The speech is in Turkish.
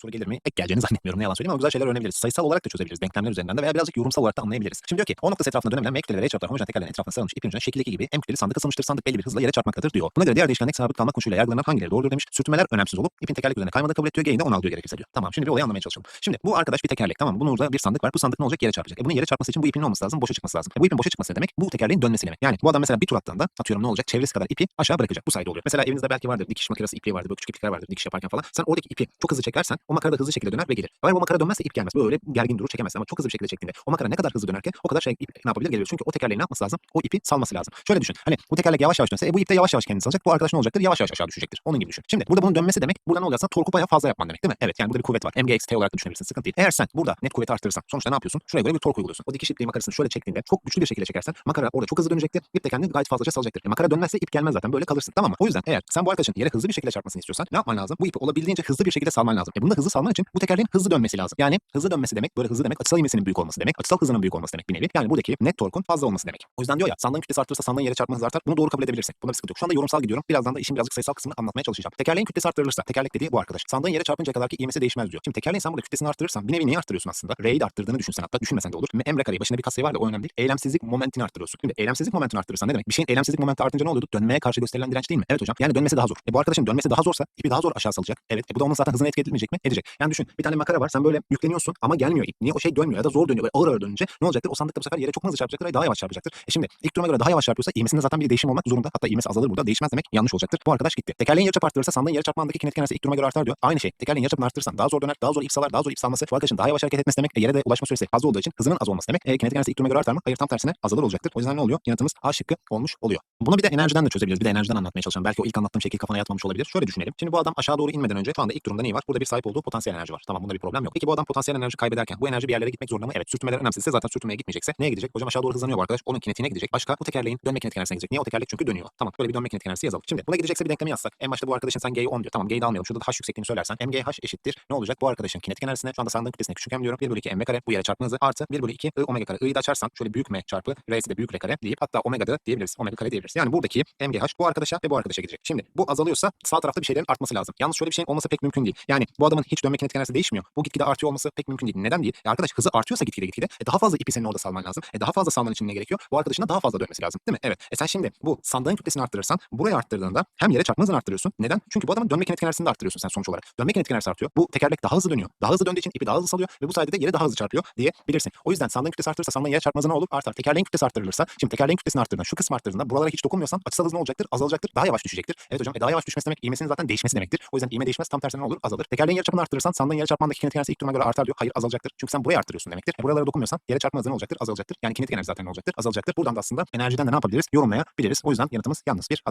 soru gelir mi? Ek geleceğini zannetmiyorum ne yalan söyleyeyim ama güzel şeyler öğrenebiliriz. Sayısal olarak da çözebiliriz. Denklemler üzerinden de veya birazcık yorumsal olarak da anlayabiliriz. Şimdi diyor ki o noktası etrafında dönebilen M kütleleri ve çarplar homojen tekerlerin etrafına sarılmış ipin ucuna şekildeki gibi M kütleli sandık asılmıştır. Sandık belli bir hızla yere çarpmaktadır diyor. Buna göre diğer değişkenlik sabit kalmak koşuluyla yargılanan hangileri doğrudur demiş. Sürtünmeler önemsiz olup ipin tekerlek üzerine kaymadığı kabul ediyor. G'yi de onu alıyor gerekirse diyor. Tamam şimdi bir olayı anlamaya çalışalım. Şimdi bu arkadaş bir tekerlek tamam mı? Bunun orada bir sandık var. Bu sandık ne olacak? Yere çarpacak. E bunun yere çarpması için bu ipin olması lazım? Boşa çıkması lazım. E bu ipin boşa çıkması demek? Bu tekerleğin dönmesi demek. Yani bu adam mesela bir tur attığında atıyorum ne olacak? Çevresi kadar ipi aşağı bırakacak. Bu sayede oluyor. Mesela evinizde belki vardır dikiş makinesi ipliği vardır. Böyle küçük iplikler vardır dikiş yaparken falan. Sen oradaki ipi çok hızlı çekersen o makara da hızlı şekilde döner ve gelir. Eğer bu makara dönmezse ip gelmez. Böyle gergin durur çekemezsin ama çok hızlı bir şekilde çektiğinde o makara ne kadar hızlı dönerken o kadar şey ip ne yapabilir geliyor. Çünkü o tekerleğin ne yapması lazım? O ipi salması lazım. Şöyle düşün. Hani bu tekerlek yavaş yavaş dönse e, bu ip de yavaş yavaş kendini salacak. Bu arkadaş ne olacaktır? Yavaş yavaş aşağı düşecektir. Onun gibi düşün. Şimdi burada bunun dönmesi demek burada ne olacaksa torku bayağı fazla yapman demek değil mi? Evet yani burada bir kuvvet var. MGX T olarak da düşünebilirsin. Sıkıntı değil. Eğer sen burada net kuvveti arttırırsan sonuçta ne yapıyorsun? Şuraya göre bir tork uyguluyorsun. O dikiş ipliği makarasını şöyle çektiğinde çok güçlü bir şekilde çekersen makara orada çok hızlı dönecektir. İp de kendini gayet fazlaca salacaktır. E, makara dönmezse ip gelmez zaten. Böyle kalırsın. Tamam mı? O yüzden eğer sen bu arkadaşın yere hızlı bir şekilde çarpmasını istiyorsan ne yapman lazım? Bu ipi olabildiğince hızlı bir şekilde salman lazım. E bunu da hızlı salman için bu tekerleğin hızlı dönmesi lazım. Yani hızlı dönmesi demek böyle hızlı demek açısal ivmesinin büyük olması demek. Açısal hızının büyük olması demek bir nevi. Yani buradaki net torkun fazla olması demek. O yüzden diyor ya sandığın kütlesi artırırsa sandığın yere çarpma hızı artar. Bunu doğru kabul edebilirsin. Bunda bir sıkıntı yok. Şu anda yorumsal gidiyorum. Birazdan da işin birazcık sayısal kısmını anlatmaya çalışacağım. Tekerleğin kütlesi arttırılırsa tekerlek dediği bu arkadaş. Sandığın yere çarpıncaya kadar ki ivmesi değişmez diyor. Şimdi tekerleğin sen burada kütlesini arttırırsan bir nevi neyi arttırıyorsun aslında? R'yi de arttırdığını düşünsen hatta düşünmesen de olur. Emre kareyi başında bir katsayı var da o önemli değil. Eylemsizlik momentini arttırıyorsun. Şimdi eylemsizlik momentini arttırırsan ne demek? Bir şeyin eylemsizlik momenti artınca ne oluyordu? Dönmeye karşı gösterilen direnç değil mi? Evet hocam. Yani dönmesi daha zor. E bu arkadaşın dönmesi daha zorsa ipi daha zor aşağı salacak. Evet. E bu da onun zaten hızına etki edilmeyecek mi? Edecek. Yani düşün. Bir tane makara var. Sen böyle yükleniyorsun ama gelmiyor ip. Niye? O şey dönmüyor ya da zor dönüyor. Böyle ağır ağır dönünce ne olacaktır? O sandık da bu sefer yere çok hızlı çarpacaktır ve daha yavaş çarpacaktır. E şimdi ilk duruma göre daha yavaş çarpıyorsa ivmesinde zaten bir değişim olmak zorunda. Hatta ivmesi azalır burada. Değişmez demek yanlış olacaktır. Bu arkadaş gitti. Tekerleğin yarıçap arttırırsa sandığın yarıçap bandındaki kinetik enerjisi ilk duruma göre artar diyor. Aynı şey. Tekerleğin yarıçapını arttırırsan daha zor döner, daha zor ip salar, daha zor ip salması. Bu arkadaşın daha yavaş hareket etmesi demek. E yere de ulaşma süresi fazla olduğu için hızının az olması demek. E kinetik enerjisi ilk duruma göre artar mı? Hayır tam tersine azalır olacaktır. O yüzden ne oluyor? Yanıtımız A şıkkı olmuş oluyor. Bunu bir de enerjiden de çözebiliriz. Bir de enerjiden anlatmaya çalışacağım. Belki o ilk anlattığım şekil kafana yatmamış olabilir. Şöyle düşünelim. Şimdi bu adam aşağı doğru inmeden önce şu anda ilk durumda neyi var? Burada bir sahip olduğu potansiyel enerji var. Tamam bunda bir problem yok. Peki bu adam potansiyel enerji kaybederken bu enerji bir yerlere gitmek zorunda mı? Evet. Sürtünmeler önemsizse zaten sürtünmeye gitmeyecekse neye gidecek? Hocam aşağı doğru hızlanıyor bu arkadaş. Onun kinetiğine gidecek. Başka bu tekerleğin dönme kinetik enerjisine gidecek. Niye o tekerlek çünkü dönüyor. Tamam. Böyle bir dönme kinetik enerjisi yazalım. Şimdi buna gidecekse bir denklemi yazsak. En başta bu arkadaşın sen G'yi 10 diyor. Tamam G'yi de almayalım. Şurada da H yüksekliğini söylersen MGH eşittir. Ne olacak? Bu arkadaşın kinetik enerjisine şu anda sandığın kütlesine küçük m diyorum. 1 bölü 2 m kare bu yere çarpma hızı artı 1 bölü 2 I omega kare. I'yi de açarsan şöyle büyük m çarpı R'si de büyük R kare deyip hatta omega da diyebiliriz. Omega kare diyebiliriz. Yani buradaki MGH bu arkadaşa ve bu arkadaşa gidecek. Şimdi bu azalıyorsa sağ tarafta bir şeylerin artması lazım. Yalnız şöyle bir şeyin olması pek mümkün değil. Yani bu adamın hiç dönme kinetik enerjisi değişmiyor. Bu gitgide artıyor olması pek mümkün değil. Neden değil? E arkadaş hızı artıyorsa gitgide gitgide e daha fazla ipi senin orada salman lazım. E daha fazla salman için ne gerekiyor? Bu arkadaşına daha fazla dönmesi lazım. Değil mi? Evet. E sen şimdi bu sandığın kütlesini arttırırsan buraya arttırdığında hem yere çarpma hızını arttırıyorsun. Neden? Çünkü bu adamın dönme kinetik enerjisini de arttırıyorsun sen sonuç olarak. Dönme kinetik enerjisi artıyor. Bu tekerlek daha hızlı dönüyor. Daha hızlı döndüğü için ipi daha hızlı salıyor ve bu sayede de yere daha hızlı çarpıyor diyebilirsin. O yüzden sandığın kütlesi arttırırsa sandığın yere çarpma hızı ne olur? Artar. Tekerleğin kütlesi arttırılırsa şimdi tekerleğin kütlesini arttırdığında şu kısmı arttırdığında buralara hiç dokunmuyorsan açısal hız ne olacaktır? Azalacaktır. Daha yavaş düşecektir. Evet hocam. E daha yavaş düşmesi demek ivmesinin zaten değişmesi demektir. O yüzden ivme değişmez tam tersine ne olur? Azalır. Tekerleğin yarıçapını arttırırsan sandığın yarı çarpmandaki kinetik enerjisi ilk duruma göre artar diyor. Hayır azalacaktır. Çünkü sen buraya arttırıyorsun demektir. E buralara dokunmuyorsan yere çarpma hızı olacaktır? Azalacaktır. Yani kinetik enerji zaten olacaktır? Azalacaktır. Buradan da aslında enerjiden de ne yapabiliriz? Yorumlayabiliriz. O yüzden yanıtımız yalnız bir adım.